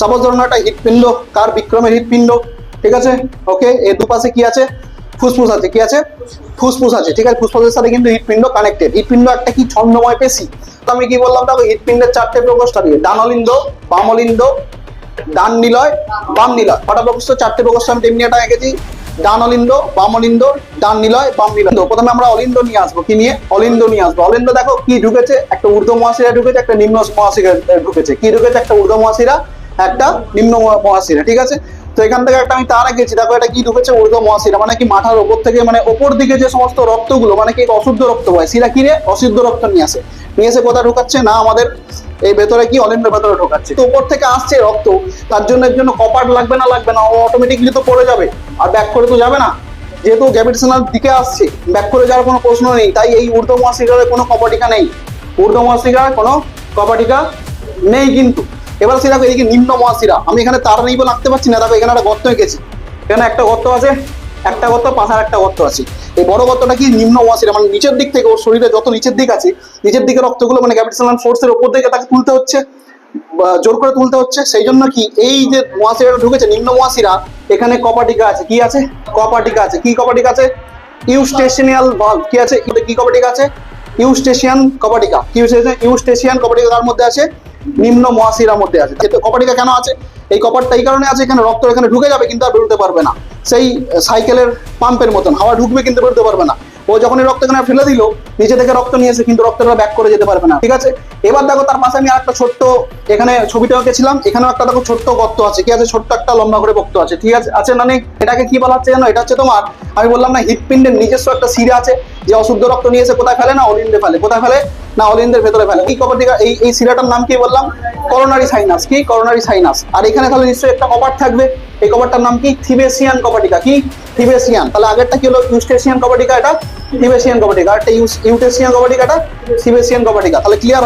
Suppose ধরুন একটা হৃৎপিণ্ড, কার বিক্রমের হৃৎপিণ্ড? ঠিক আছে? ওকে এর দুপাশে কি আছে? ফুসফুস আছে, কি আছে? ফুসফুস আছে, ঠিক আছে? ফুসফুসের সাথে কিন্তু হৃৎপিণ্ড কানেক্টেড হৃৎপিণ্ড একটা কি ছন্দময় পেশি? তো আমি কি বললাম দেখো হৃৎপিণ্ডের চারটে প্রকোষ্ঠ দিয়ে ডান অলিন্দ বাম অলিন্দ ডান নিলয় বাম নিলয় কটা প্রকোষ্ঠ চারটে প্রকোষ্ঠ আমি তেমনি একটা এঁকেছি। ডান অলিন্দ বাম অলিন্দ ডান নিলয় বাম নিলয় প্রথমে আমরা অলিন্দ নিয়ে আসব, কি নিয়ে? অলিন্দ নিয়ে আসব। অলিন্দ দেখো কি ঢুকেছে? একটা ঊর্ধ্ব মহাশিরা ঢুকেছে, একটা নিম্ন মহাশিরা ঢুকেছে। কি ঢুকেছে? একটা ঊর্ধ্ব মহাশিরা একটা নিম্ন মহা- মহাশিরা, ঠিক আছে? তো এখান থেকে একটা আমি তার এঁকেছি দেখো এটা কি ঢুকেছে ঊর্ধ্ব মহাশিরা মানে কি মাথার ওপর থেকে মানে ওপর দিকে যে সমস্ত রক্তগুলো মানে কি অশুদ্ধ রক্ত হয় শিরা কিরে অশুদ্ধ রক্ত নিয়ে আসে। নিয়ে এসে কোথায় ঢুকাচ্ছে? না, আমাদের এই ভেতরে কি? অলিন্দের ভেতরে ঢোকাচ্ছে। তো উপর থেকে আসছে রক্ত। তার জন্য এর জন্য কপাট লাগবে না লাগবে না, ও অটোমেটিকলি তো পড়ে যাবে। আর ব্যাক করে তো যাবে না। যেহেতু গ্র্যাভিটেশনাল দিকে আসছে ব্যাক করে যাওয়ার কোনো প্রশ্ন নেই। তাই এই ঊর্ধ্ব মহাশিরারে কোনো কপাটিকা নেই। ঊর্ধ্ব মহাশিরার কোনো কপাটিকা নেই কিন্তু। এবার সে দেখো এদিকে নিম্ন মহাশিরা, আমি এখানে তার নেই বলে আঁকতে পারছি না, দেখো এখানে একটা গর্ত এঁকেছি। এখানে একটা গর্ত আছে, একটা গর্ত পাশার একটা গর্ত আছে। এই বড় গর্তটা কি নিম্ন মহাশিরা মানে নিচের দিক থেকে ওর শরীরে যত নিচের দিক আছে, নিচের দিকে রক্তগুলো মানে গ্র্যাভিটেশনাল ফোর্সের উপর দিকে তাকে তুলতে হচ্ছে জোর করে তুলতে হচ্ছে। সেই জন্য কি এই যে মহাশিরাটা ঢুকেছে, নিম্ন মহাশিরা, এখানে কপাটিকা আছে। কি আছে? কপাটিকা আছে। কি কপাটিকা আছে? ইউস্টেশনিয়াল ভালভ কি আছে? কি কপাটিকা আছে? ইউস্টেশিয়ান কপাটিকা। কি ইউস্টেশিয়ান কপাটিকা তার মধ্যে আছে। নিম্ন মহাশিরার মধ্যে আছে। কিন্তু কপাটিকা কেন আছে? এই কপারটা এই কারণে আছে, এখানে রক্ত এখানে ঢুকে যাবে, কিন্তু আর বেরোতে পারবে না। সেই সাইকেলের পাম্পের মতন, হাওয়া ঢুকবে কিন্তু বেরোতে পারবে না। ও যখন এই রক্ত এখানে ফেলে দিল, নিচে থেকে রক্ত নিয়ে এসে কিন্তু রক্তটা ব্যাক করে যেতে পারবে না। ঠিক আছে? এবার দেখো, তার পাশে আমি আর একটা ছোট্ট, এখানে ছবিটা এঁকেছিলাম এখানেও একটা দেখো ছোট্ট গর্ত আছে। কি আছে? ছোট্ট একটা লম্বা করে বক্ত আছে। ঠিক আছে? আছে না নেই এটাকে কি বলা হচ্ছে জানো এটা হচ্ছে তোমার, আমি বললাম না, হৃৎপিণ্ডের নিজস্ব একটা শিরা আছে, যে অশুদ্ধ রক্ত নিয়ে এসে কোথায় ফেলে না? অলিন্দে ফেলে। কোথায় ফেলে? না অলিন্দের ভেতরে ফেলে এই কপার এই এই শিরাটার নাম কি বললাম? করোনারি সাইনাস কি? করোনারি সাইনাস আর এখানে তাহলে নিশ্চয়ই একটা কপার থাকবে। এই কপারটার নাম কি? থিবেসিয়ান কপাটিকা কি? থিবেসিয়ান তাহলে আগেরটা কি হলো? ইউস্টেশিয়ান কপাটিকা এটা? থিবেসিয়ান কপাটিকা আর একটা ইউটেশিয়ান কপাটিকা এটা? থিবেসিয়ান কপাটিকা তাহলে ক্লিয়ার